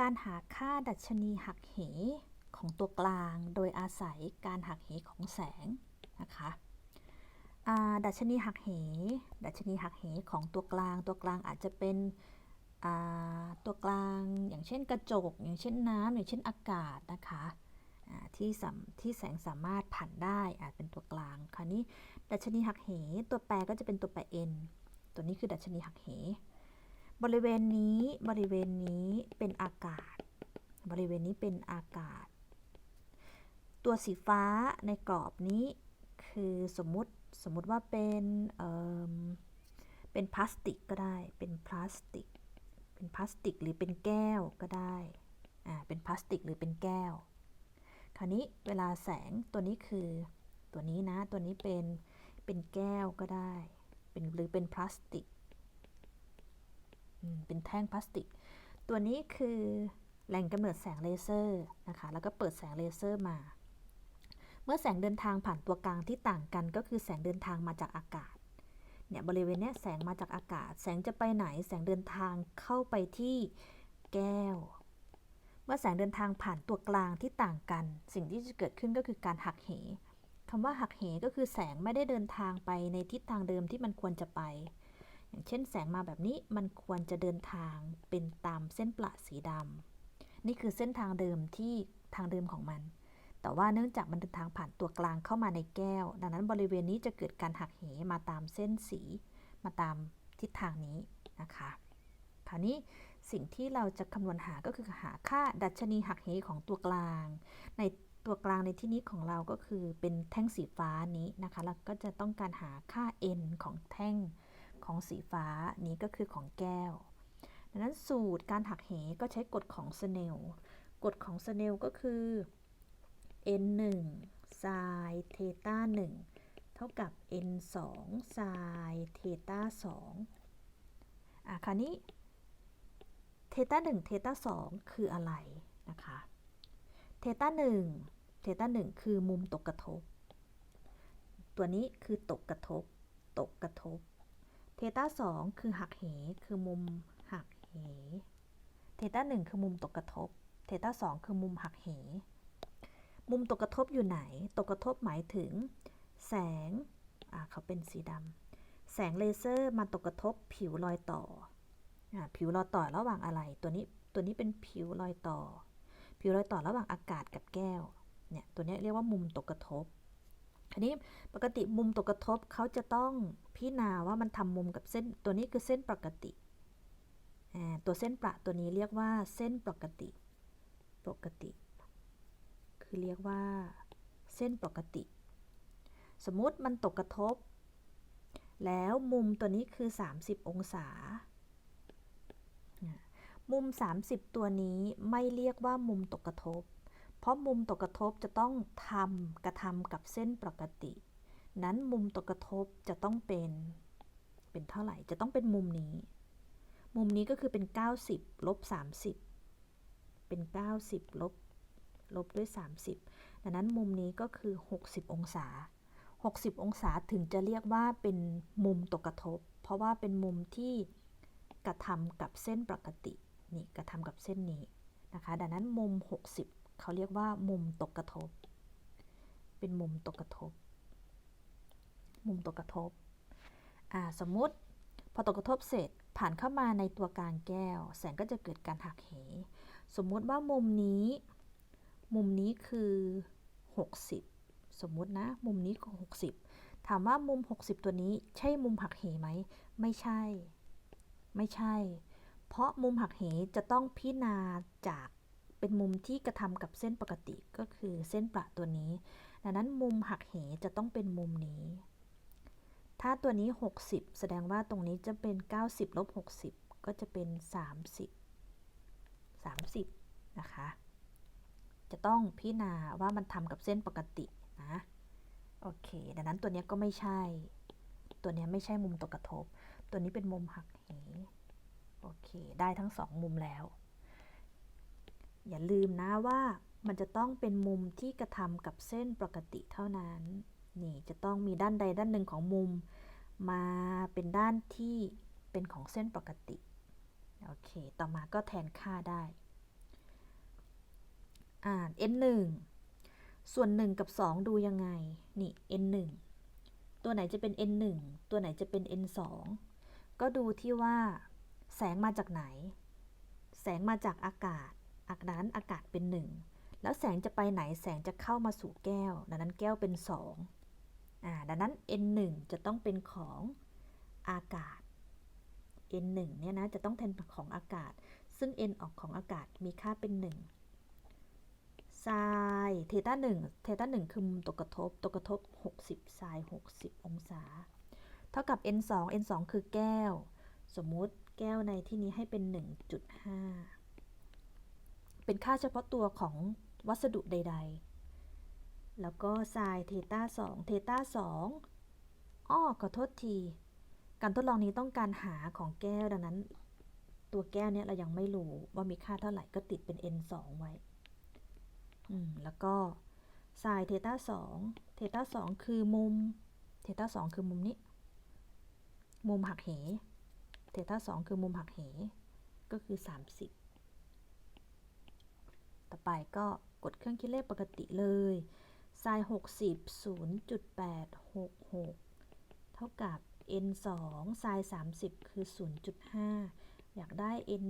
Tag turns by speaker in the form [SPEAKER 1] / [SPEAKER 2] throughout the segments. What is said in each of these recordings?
[SPEAKER 1] การหาค่าดัชนีหักเหของตัวกลาง โดยอาศัยการหักเหของแสงนะคะดัชนีหักเห ดัชนีหักเหของตัวกลาง ตัวกลางอาจจะเป็นตัวกลางอย่างเช่นกระจก อย่างเช่นน้ำอย่างเช่นอากาศนะคะที่ที่แสงสามารถผ่านได้อาจเป็นตัวกลางคราวนี้ ดัชนีหักเหตัวแปรก็จะเป็นตัวแปร n ตัวนี้คือดัชนีหักเห บริเวณนี้บริเวณนี้เป็นอากาศ บริเวณนี้เป็นอากาศ ตัวสีฟ้าในกรอบนี้คือสมมุติสมมุติว่าเป็นเเป็นพลาสติกก็ได้ เป็นพลาสติก เป็นพลาสติกหรือเป็นแก้วก็ได้อ่าเป็นพลาสติกหรือเป็นแก้ว คราวนี้เวลาแสงตัวนี้คือตัวนี้นะตัวนี้เป็นเป็นแก้วก็ได้ เป็นหรือเป็นพลาสติก เป็นแท่งพลาสติก ตัวนี้คือแหล่งกำเนิดแสงเลเซอร์นะคะ แล้วก็เปิดแสงเลเซอร์มา เมื่อแสงเดินทางผ่านตัวกลางที่ต่างกัน ก็คือแสงเดินทางมาจากอากาศ เนี่ยบริเวณเนี้ยแสงมาจากอากาศ แสงจะไปไหน แสงเดินทางเข้าไปที่แก้ว เมื่อแสงเดินทางผ่านตัวกลางที่ต่างกัน สิ่งที่จะเกิดขึ้นก็คือการหักเหคำว่าหักเหก็คือแสงไม่ได้เดินทางไปในทิศทางเดิมที่มันควรจะไป อย่างเช่นแสงมาแบบนี้มันควรจะเดินทางเป็นตามเส้นประสีดำนี่คือเส้นทางเดิมที่ทางเดิมของมัน แต่ว่าเนื่องจากมันเดินทางผ่านตัวกลางเข้ามาในแก้ว ดังนั้นบริเวณนี้จะเกิดการหักเหมาตามเส้นสี มาตามทิศทางนี้นะคะคราวนี้สิ่งที่เราจะคำนวณหาก็คือหาค่าดัชนีหักเหของตัวกลาง ในตัวกลางในที่นี้ของเราก็คือเป็นแท่งสีฟ้านี้นะคะ แล้วก็จะต้องการหาค่า n ของแท่ง ของสีฟ้านี้ก็คือของแก้ว ดังนั้นสูตรการหักเหก็ใช้กฎของสเนลกฎของสเนลก็คือ n 1 sin เทต้า1เท่ากับ n 2 sin เทต้า2อะคราวนี้เทต้า1เทต้า2คืออะไรนะคะเทต้า1เทต้า1คือมุมตกกระทบ ตัวนี้คือตกกระทบ ตกกระทบ เทต้า2คือหักเห คือมุมหักเห เทต้า1คือมุมตกกระทบ เทต้า2คือมุมหักเห มุมตกกระทบอยู่ไหน ตกกระทบหมายถึง แสง อ่าเขาเป็นสีดำ แสงเลเซอร์มาตกกระทบผิวรอยต่ออ่าผิวรอยต่อระหว่างอะไร ตัวนี้ ตัวนี้เป็นผิวรอยต่อ ผิวรอยต่อระหว่างอากาศกับแก้ว เนี่ย ตัวนี้เรียกว่ามุมตกกระทบ ทีนี้ปกติมุมตกกระทบเขาจะต้องพิจารณาว่ามันทำมุมกับเส้นตัวนี้คือเส้นปกติ ตัวเส้นประตัวนี้เรียกว่าเส้นปกติ ปกติ คือเรียกว่าเส้นปกติ สมมุติมันตกกระทบ แล้วมุมตัวนี้คือ 30 องศา มุม 30 ตัวนี้ไม่เรียกว่ามุมตกกระทบ ราะมุมตกกระทบจะต้องทำกระทำกับเส้นปกติ นั้นมุมตกกระทบจะต้องเป็น เป็นเท่าไหร่ จะต้องเป็นมุมนี้ มุมนี้ก็คือเป็น 90ลบ30 เป็น 90ลบลบด้วย 30 ดังนั้นมุมนี้ก็คือ 60 องศา 60 องศาถึงจะเรียกว่าเป็นมุมตกกระทบ เพราะว่าเป็นมุมที่กระทำกับเส้นปกติ นี่กระทำกับเส้นนี้นะคะ ดังนั้นมุม 60 เขาเรียกว่ามุมตกกระทบ เป็นมุมตกกระทบ มุมตกกระทบ อ่า สมมุติพอตกกระทบเสร็จผ่านเข้ามาในตัวกลางแก้ว แสงก็จะเกิดการหักเห สมมุติว่ามุมนี้ มุมนี้คือ 60 สมมุตินะ มุมนี้คือ 60 ถามว่ามุม 60 ตัวนี้ใช่มุมหักเหไหม ไม่ใช่ ไม่ใช่ เพราะมุมหักเหจะต้องพิจารณาจาก เป็นมุมที่กระทำกับเส้นปกติก็คือเส้นประตัวนี้ ดังนั้นมุมหักเหจะต้องเป็นมุมนี้ ถ้าตัวนี้ 60 แสดงว่าตรงนี้จะเป็น 90ลบ60 ก็จะเป็น 30 30 นะคะ จะต้องพิจารณาว่ามันทำกับเส้นปกตินะ โอเค ดังนั้นตัวนี้ก็ไม่ใช่ ตัวนี้ไม่ใช่มุมตกกระทบ ตัวนี้เป็นมุมหักเห โอเค ได้ทั้งสองมุมแล้ว อย่าลืมนะว่ามันจะต้องเป็นมุมที่กระทำกับเส้นปกติเท่านั้น นี่จะต้องมีด้านใดด้านหนึ่งของมุม มาเป็นด้านที่เป็นของเส้นปกติ โอเค ต่อมาก็แทนค่าได้ อ่าน n 1ส่วน 1 กับ 2 ดูยังไง นี่ n 1ตัวไหนจะเป็น n 1ตัวไหนจะเป็น n 2ก็ดูที่ว่า แสงมาจากไหน แสงมาจากอากาศ อากาศนั้นอากาศเป็น 1 แล้วแสงจะไปไหนแสงจะเข้ามาสู่แก้ว ดังนั้นแก้วเป็น2อ่าดังนั้น n 1จะต้องเป็นของอากาศ n 1เนี่ยนะจะต้องแทนของอากาศ ซึ่ง n ออกของอากาศมีค่าเป็น1ไซน์เทต้า1เทต้า1คือมุมตกกระทบตกกระทบ 60ไซน์60 องศา เท่ากับ n 2 n 2คือแก้ว สมมุติแก้วในที่นี้ให้เป็น 1.5 เป็นค่าเฉพาะตัวของวัสดุใด ๆ แล้วก็ไซน์เทต้า2เทต้า2อ้อขอโทษที การทดลองนี้ต้องการหาของแก้วดังนั้น ตัวแก้วเนี้ยเรายังไม่รู้ว่ามีค่าเท่าไหร่ก็ติดเป็น n 2ไว้อืมแล้วก็ไซน์เทต้า2เทต้า2คือมุมเทต้า2คือมุมนี้ มุมหักเหเทต้า2คือมุมหักเหก็คือ 30 ต่อไปก็กดเครื่องคิดเลขปกติเลยไซน์60 0.866เท่ากับ n 2ไซน์30คือ0.5อยากได้ n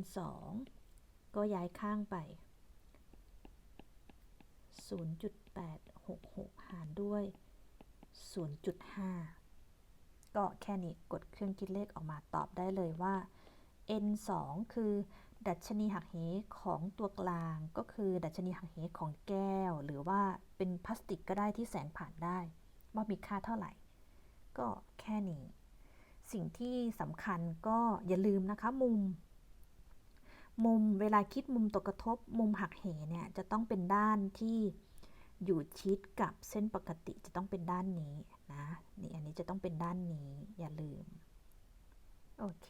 [SPEAKER 1] 2ก็ย้ายข้างไป 0.866 หารด้วย 0.5 ก็แค่นี้กดเครื่องคิดเลขออกมาตอบได้เลยว่า n 2คือ ดัชนีหักเหของตัวกลางก็คือดัชนีหักเหของแก้ว หรือว่าเป็นพลาสติกก็ได้ที่แสงผ่านได้ ว่ามีค่าเท่าไหร่ ก็แค่นี้ สิ่งที่สำคัญก็อย่าลืมนะคะมุม มุมเวลาคิดมุมตกกระทบ มุมหักเหเนี่ยจะต้องเป็นด้านที่อยู่ชิดกับเส้นปกติจะต้องเป็นด้านนี้นะนี่อันนี้จะต้องเป็นด้านนี้อย่าลืม โอเค